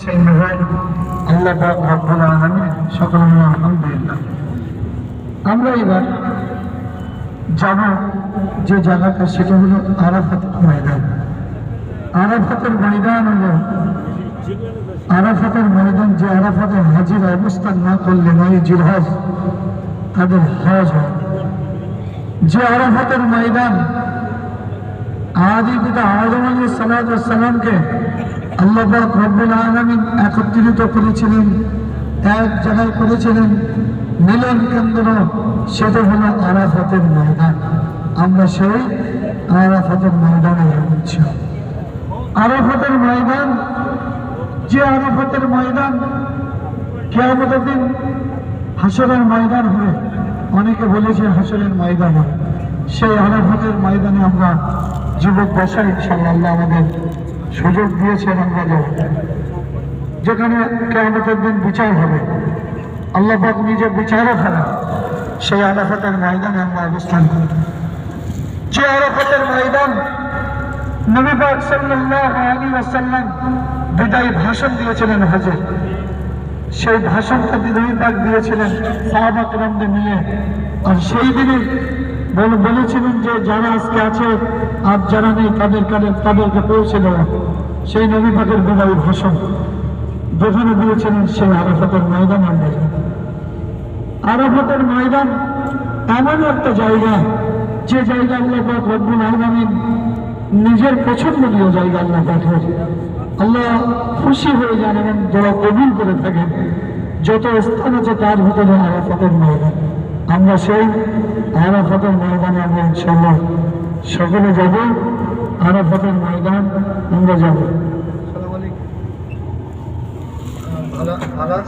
সেই মেঘায় আল্লাহ রব্বুল আলামিন সকল আলহামদুলিল্লাহ। আমরা এবার যাব যে জায়গাটা, সেটা হলো আরাফাত ময়দান। আরাফাতের ময়দান হলো, আরাফাতের ময়দান যে আরাফাতের হাজির অবস্থান না করলে নয় জিলহজ তাদের হজ হয়। যে আরাফাতের ময়দান, আদি পিতা আদম আলী সালামকে আল্লাহ রব্বুল আলমিন একত্রিত করেছিলেন, এক জায়গায় করেছিলেন, মিলন কেন্দ্র, সেটা হলো আরাফাতের ময়দান। আমরা সেই আরাফাতের ময়দানে যাচ্ছি আরাফাতের ময়দান, যে আরাফাতের ময়দান কেয়ামতের দিন হাসরের ময়দান হবে। অনেকে বলেছে হাসরের ময়দান সেই আরাফাতের ময়দানে আমরা যুবক বসাই ইনশাল্লাহ আমাদের সুযোগ দিয়েছেন আমাদের যেখানে কেমতের দিন বিচার হবে, আল্লাহ নিজে বিচারও খেলা সেই আলাফাতের ময়দানে আমরা অবস্থান করি। যে আলাফাতের ময়দান আলী ভাষণ দিয়েছিলেন সেই ভাষণটা বিদায়ী বাক দিয়েছিলেন আর সেই দিনে বলেছিলেন যে যারা আজকে আছে, আর যারা নেই, তাদের কাদের তাদেরকে পৌঁছে দেওয়া। সেই নবী পাকের বিদায়ী ভাষণ। যেখানে দিয়েছিলেন সেই আরাফাতের ময়দান আমরা। আরাফাতের ময়দান এমন একটা জায়গা, যে জায়গা আল্লাহ পাক রব্বুল আলামিন নিজের পছন্দনীয় জায়গা আল্লাহ পাকের। আল্লাহ খুশি হয়ে যান এবং যারা কবুল করে থাকেন। যত স্থান আছে, তার ভিতরে আরাফাতের ময়দান। আমরা সেই আরাফাতের ময়দানে আমরা ইনশাল্লাহ সকলে যাব। আরাফাতের ময়দান আমরা যাব। ভালো